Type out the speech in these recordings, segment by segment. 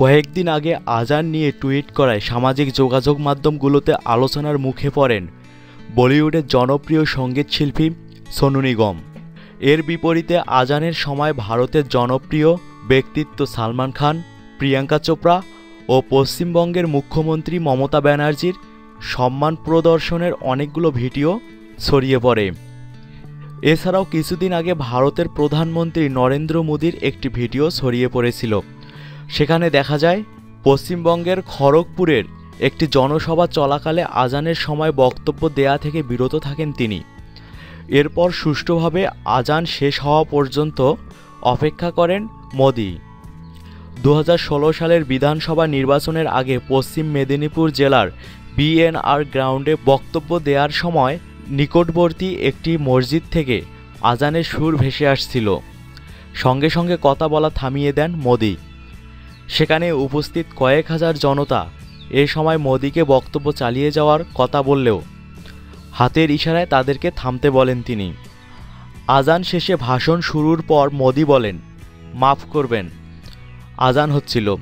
কয়েকদিন আগে আজান নিয়ে টুইট করায় সামাজিক যোগাযোগ মাধ্যমগুলোতে আলোচনার মুখে পড়েন বলিউডের জনপ্রিয় সংগীত শিল্পী সোনু নিগম। এর বিপরীতে আজানের সময় ভারতের জনপ্রিয় ব্যক্তিত্ব সালমান খান, প্রিয়াঙ্কা চোপড়া ও পশ্চিমবঙ্গের মুখ্যমন্ত্রী মমতা ব্যানার্জির সম্মান প্রদর্শনের অনেকগুলো ভিডিও ছড়িয়ে পড়ে। এছাড়াও কিছুদিন আগে ভারতের প্রধানমন্ত্রী নরেন্দ্র মোদীর একটি ভিডিও ছড়িয়ে পড়েছিল। সেখানে দেখা যায়, পশ্চিমবঙ্গের খড়গপুরের একটি জনসভা চলাকালে আজানের সময় বক্তব্য দেয়া থেকে বিরত থাকেন তিনি। এরপর সুষ্ঠুভাবে আজান শেষ হওয়া পর্যন্ত অপেক্ষা করেন মোদি। দু হাজার ষোলো সালের বিধানসভা নির্বাচনের আগে পশ্চিম মেদিনীপুর জেলার বিএনআর গ্রাউন্ডে বক্তব্য দেওয়ার সময় নিকটবর্তী একটি মসজিদ থেকে আজানের সুর ভেসে আসছিল। সঙ্গে সঙ্গে কথা বলা থামিয়ে দেন মোদি। সেখানে উপস্থিত কয়েক হাজার জনতা এ সময় মোদিকে বক্তব্য চালিয়ে যাওয়ার কথা বললেও হাতের ইশারায় তাদেরকে থামতে বলেন তিনি। আজান শেষে ভাষণ শুরুর পর মোদি বলেন, মাফ করবেন। আজান হচ্ছিল।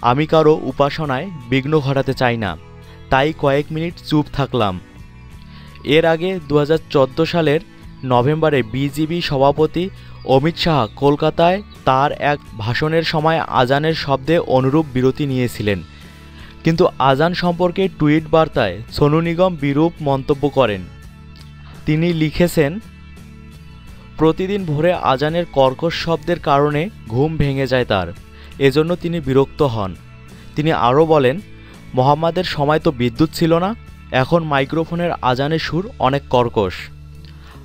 আমি কারও উপাসনায় বিঘ্ন ঘটাতে চাই না। তাই কয়েক মিনিট চুপ থাকলাম। এর আগে দু হাজার চোদ্দ সালের নভেম্বরে বিজিবি সভাপতি অমিত শাহ কলকাতায় তার এক ভাষণের সময় আজানের শব্দে অনুরূপ বিরতি নিয়েছিলেন। কিন্তু আজান সম্পর্কে টুইট বার্তায় সোনু নিগম বিরূপ মন্তব্য করেন। তিনি লিখেছেন, প্রতিদিন ভোরে আজানের কর্কশ শব্দের কারণে ঘুম ভেঙে যায় তার। এজন্য তিনি বিরক্ত হন। তিনি আরও বলেন, মোহাম্মদের সময় তো বিদ্যুৎ ছিল না, এখন মাইক্রোফোনের আজানের সুর অনেক কর্কশ।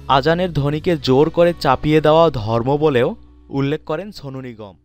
আজানের ধ্বনিকে জোর করে চাপিয়ে দেওয়া ধর্ম বলেও উল্লেখ করেন সোনু নিগম।